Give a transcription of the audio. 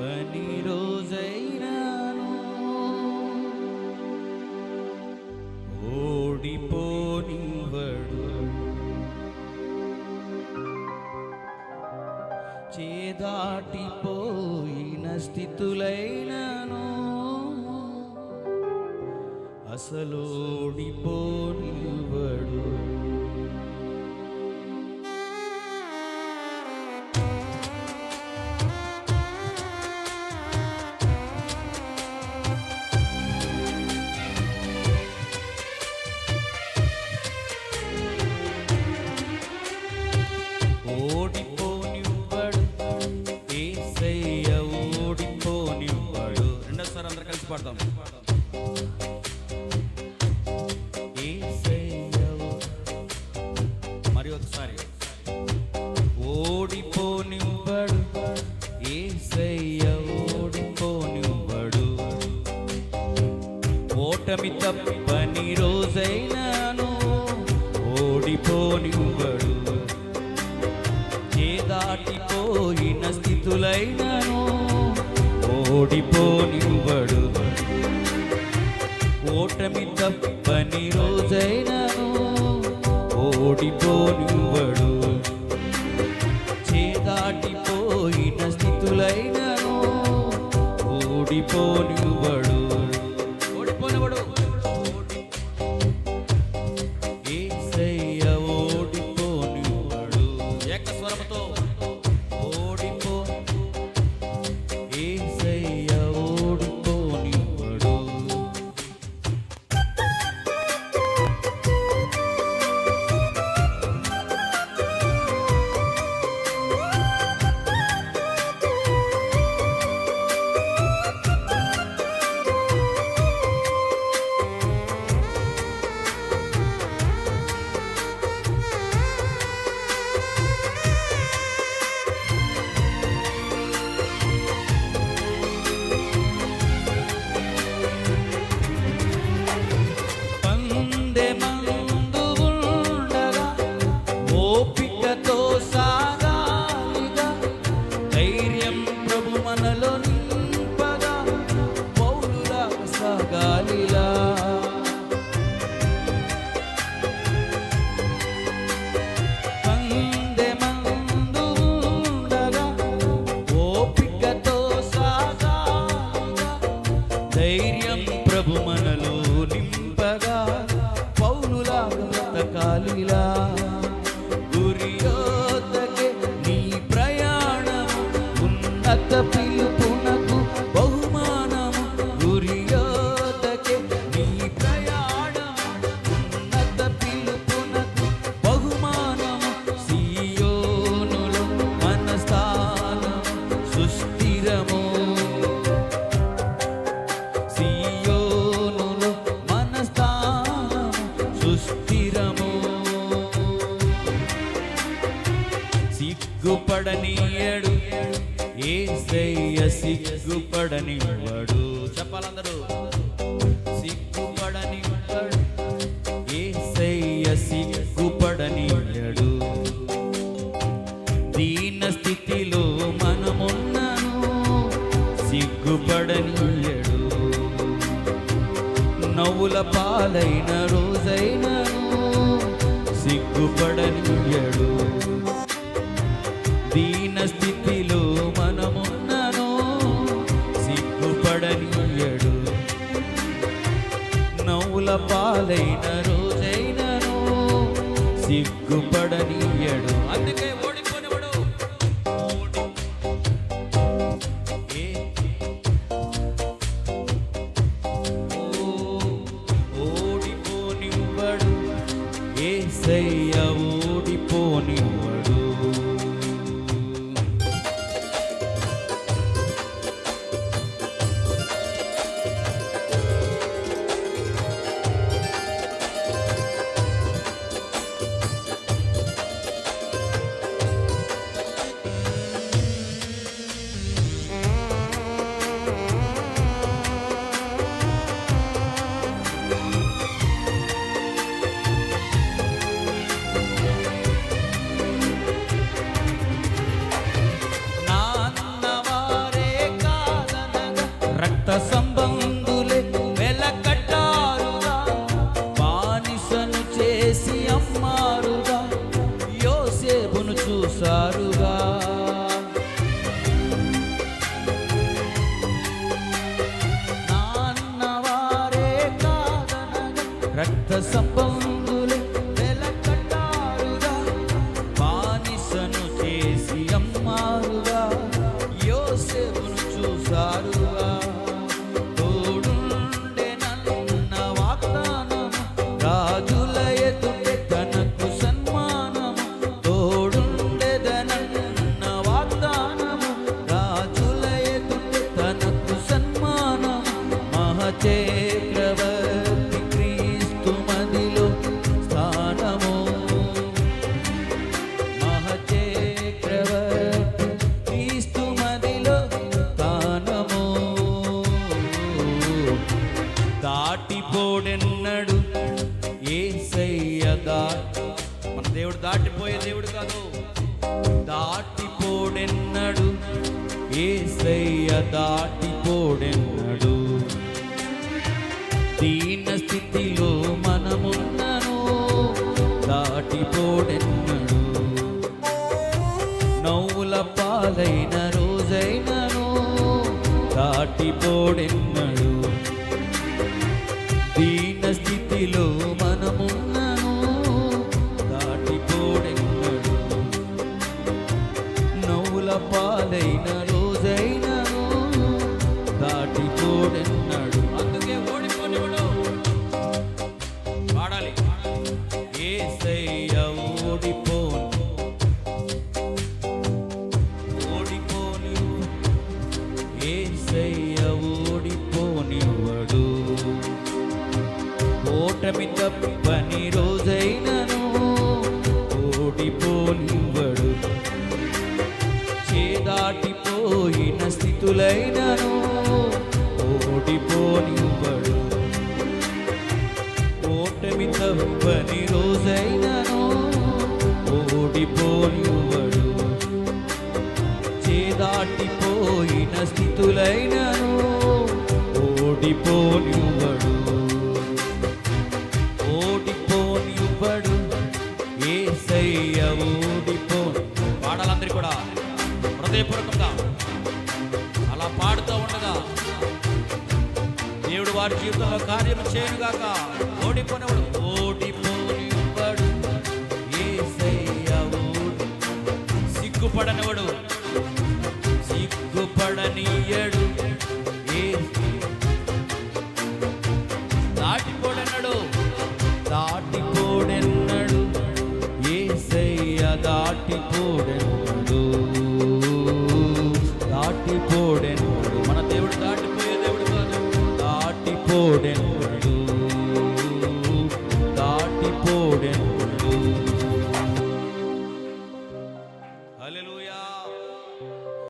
పని రోజైనాను. ఓడిపోనివ్వడు. చేదాటిపోయిన స్థితులైనను. అసలు తప్పని రోజైనాను ఓడిపోనివ్వడు చేదాటిపోయిన స్థితులైనను ఓడిపోనివ్వడు ఓటమి తప్పని రోజైనను ఓడిపోనివ్వడు చేదాటిపోయిన స్థితులైనను ఓడిపోనివ్వడు ఓడిపోనివ్వడు ఏకస్వరముతో సిగ్గుపడనివ్వడు. చెప్పాలందరూ. సిగ్గుపడనివ్వడు. ఏసయ్య సిగ్గుపడనివ్వడు. దీన స్థితిలో మనమున్నాను. సిగ్గుపడనీయడు నవ్వుల పాలైన రోజైనను. సిగ్గుపడనీయడు పాలైన రోజైనను సిగ్గుపడనీయడు. అందుకే ఓడిపోనివాడు ఓడిపోనివ్వడు ఏ. సయ్య ఓడి. supper. దాటిపోడెన్నడు ఏసయ్య మన దేవుడు దాటిపోయే దేవుడు కాదు. దాటిపోడెన్నడు? ఏసయ్య దాటిపోడెన్నడు? దీన స్థితిలో మనమున్నను దాటిపోడెన్నడు. నవ్వుల పాలైన రోజైనను దాటిపోడెన్నడు. దీన స్థితిలో ఓడిపోనివ్వడు చేదాటిపోయిన స్థితులైనను ఓడిపోనివ్వడు. ఓడిపోనివ్వడు. ఏసయ్య ఓడిపో. పాడాలందరి కూడా హృదయపూర్వకంగా అలా పాడుతూ ఉండగా దేవుడు వారి జీవితంలో కార్యం చేయనుగాక ఓడిపోనివాడు ఓడిపోనివ్వడు. సిగ్గుపడనివాడు. సిగ్గుపడనీయడు ఏ? దాటిపోడెన్నడు. ఏ సయ్య దాటిపోడెన్నడు. దాటిపోడెన్నడు. మన దేవుడు దాటిపోయే దేవుడు కాదు. దాటిపోడెన్నడు.